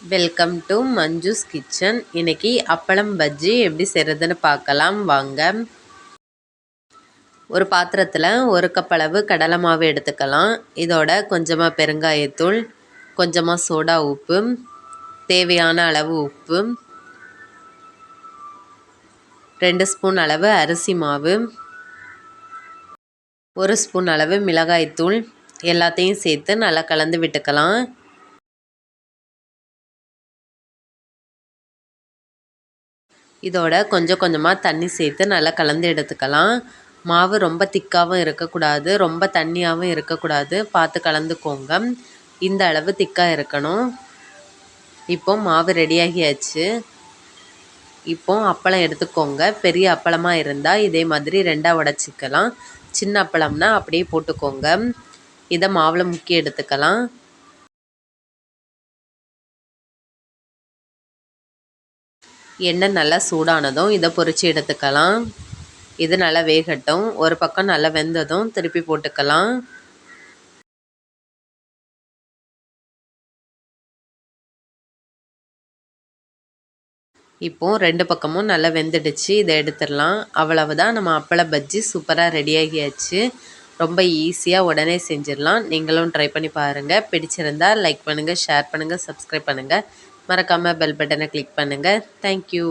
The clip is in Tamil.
வெல்கம் டு மஞ்சுஸ் கிச்சன் இன்னைக்கு அப்பளம் பஜ்ஜி எப்படி செய்கிறதுன்னு பார்க்கலாம். வாங்க. ஒரு பாத்திரத்தில் ஒரு கப் அளவு கடலை மாவு எடுத்துக்கலாம். இதோட கொஞ்சமாக பெருங்காயத்தூள் கொஞ்சமாக சோடா உப்பு தேவையான அளவு உப்பு ரெண்டு ஸ்பூன் அளவு அரிசி மாவு ஒரு ஸ்பூன் அளவு மிளகாய்த்தூள் எல்லாத்தையும் சேர்த்து நல்லா கலந்து விட்டுக்கலாம். இதோட கொஞ்சம் கொஞ்சமாக தண்ணி சேர்த்து நல்லா கலந்து எடுத்துக்கலாம். மாவு ரொம்ப திக்காகவும் இருக்கக்கூடாது. ரொம்ப தண்ணியாகவும் இருக்கக்கூடாது. பார்த்து கலந்துக்கோங்க. இந்த அளவு திக்காக இருக்கணும். இப்போ மாவு ரெடியாகியாச்சு. இப்போ அப்பளம் எடுத்துக்கோங்க. பெரிய அப்பளமாக இருந்தால் இதே மாதிரி ரெண்டாக உடச்சிக்கலாம். சின்ன அப்பளம்னா அப்படியே போட்டுக்கோங்க. இதை மாவில் முக்கி எடுத்துக்கலாம். எண்ணெய் நல்லா சூடானதும் இதை பொறிச்சு எடுத்துக்கலாம். இது நல்லா வேகட்டும். ஒரு பக்கம் நல்லா வெந்ததும் திருப்பி போட்டுக்கலாம். இப்போது ரெண்டு பக்கமும் நல்லா வெந்துடுச்சு. இதை எடுத்துடலாம். அவ்வளவுதான். நம்ம அப்பள பஜ்ஜி சூப்பராக ரெடியாகியாச்சு ரொம்ப ஈஸியாக உடனே செஞ்சிடலாம். நீங்களும் ட்ரை பண்ணி பாருங்கள் பிடிச்சிருந்தா லைக் பண்ணுங்கள் ஷேர் பண்ணுங்கள் சப்ஸ்கிரைப் பண்ணுங்கள் மறக்காமல் பெல் பட்டனை கிளிக் பண்ணுங்கள் தேங்க்யூ